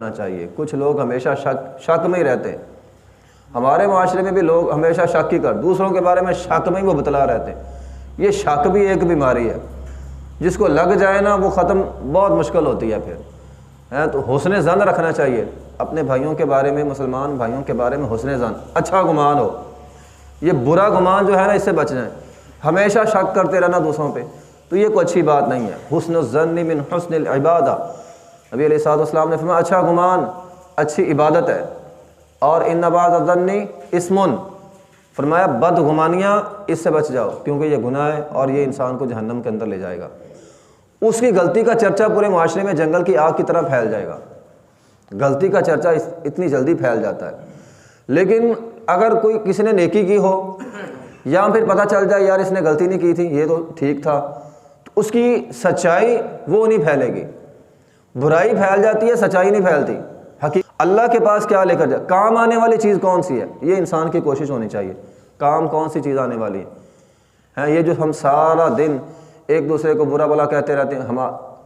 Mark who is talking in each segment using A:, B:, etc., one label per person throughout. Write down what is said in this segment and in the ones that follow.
A: کرنا چاہیے۔ کچھ لوگ ہمیشہ شک شک میں ہی رہتے۔ ہیں ہمارے معاشرے میں بھی لوگ ہمیشہ شک ہی کر دوسروں کے بارے میں شک میں ہی وہ بتلا رہتے۔ ہیں یہ شک بھی ایک بیماری ہے۔ جس کو لگ جائے نا، وہ ختم بہت مشکل ہوتی ہے پھر۔ ہیں، تو حسن زن رکھنا چاہیے۔ اپنے بھائیوں کے بارے میں، مسلمان بھائیوں کے بارے میں حسن زن۔ اچھا گمان ہو۔ یہ برا گمان جو ہے نا، اس سے بچنا ہے۔ ہمیشہ شک کرتے رہنا دوسروں پہ۔ تو یہ کوئی اچھی بات نہیں ہے۔ حسن الزن من حسن العبادہ۔ نبی علیہ صاحب السلام نے فرمایا اچھا گمان، اچھی عبادت ہے۔ اور ان نباز الزنی اسمن۔ فرمایا بد گمانیاں اس سے بچ جاؤ، کیونکہ یہ گناہ ہے اور یہ انسان کو جہنم کے اندر لے جائے گا۔ اس کی غلطی کا چرچا پورے معاشرے میں جنگل کی آگ کی طرح پھیل جائے گا۔ غلطی کا چرچا اس- اتنی جلدی پھیل جاتا ہے۔ لیکن اگر کوئی کسی نے نیکی کی ہو، یا پھر پتہ چل جائے، یار اس نے غلطی نہیں کی تھی، یہ تو ٹھیک تھا، تو اس کی سچائی وہ نہیں پھیلے گی۔ برائی پھیل جاتی ہے، سچائی نہیں پھیلتی۔ حقیقت اللہ کے پاس کیا لے کر جائے کام آنے والی چیز کون سی ہے؟ یہ انسان کی کوشش ہونی چاہیے۔ کام کون سی چیز آنے والی ہے؟ یہ جو ہم سارا دن ایک دوسرے کو برا بلا کہتے رہتے ہیں ہم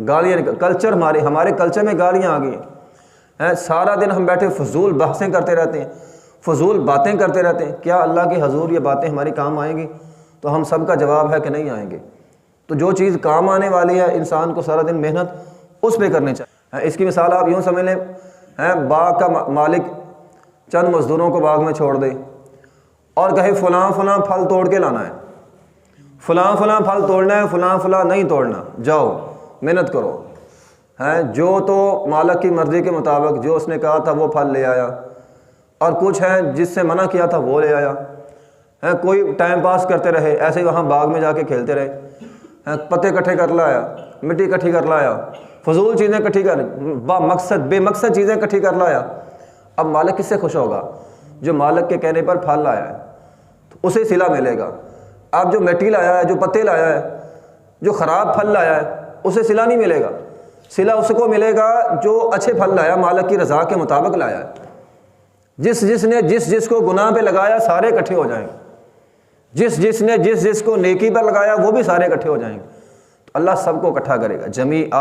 A: گالیاں کلچر ہمارے ہمارے کلچر میں گالیاں آ گئی ہیں۔ ہیں، سارا دن ہم بیٹھے، فضول بحثیں کرتے رہتے ہیں۔ فضول باتیں کرتے رہتے ہیں۔ کیا اللہ کے حضور یہ باتیں ہماری کام آئیں گی؟ تو ہم سب کا جواب ہے کہ نہیں آئیں گے۔ تو جو چیز کام آنے والی ہے، انسان کو سارا دن محنت اس پہ کرنی چاہیے۔ ہاں، اس کی مثال آپ یوں سمجھ لیں ہیں باغ کا مالک چند مزدوروں کو باغ میں چھوڑ دے اور کہے فلاں فلاں پھل توڑ کے لانا ہے۔ فلاں فلاں پھل توڑنا ہے، فلاں فلاں نہیں توڑنا۔ جاؤ، محنت کرو۔ ہیں جو تو مالک کی مرضی کے مطابق جو اس نے کہا تھا وہ پھل لے آیا۔ اور کچھ ہیں جس سے منع کیا تھا وہ لے آیا۔ ہیں کوئی ٹائم پاس کرتے رہے، ایسے ہی وہاں باغ میں جا کے کھیلتے رہے۔ ہیں پتے اکٹھے کر لایا، مٹی اکٹھی کر لایا۔ فضول چیزیں اکٹھی کر، با مقصد، بے مقصد چیزیں اکٹھی کر لایا۔ اب مالک کس سے خوش ہوگا؟ جو مالک کے کہنے پر پھل لایا ہے، تو اسے سلا ملے گا۔ اب جو مٹی لایا ہے، جو پتے لایا ہے، جو خراب پھل لایا ہے، اسے سلا نہیں ملے گا۔ سلا اس کو ملے گا جو اچھے پھل لایا، مالک کی رضا کے مطابق لایا ہے۔ جس جس نے جس جس کو گناہ پہ لگایا، سارے اکٹھے ہو جائیں۔ گے جس جس نے جس جس کو نیکی پر لگایا، وہ بھی سارے اکٹھے ہو جائیں۔ گے تو اللہ سب کو اکٹھا کرے گا۔ جمی آ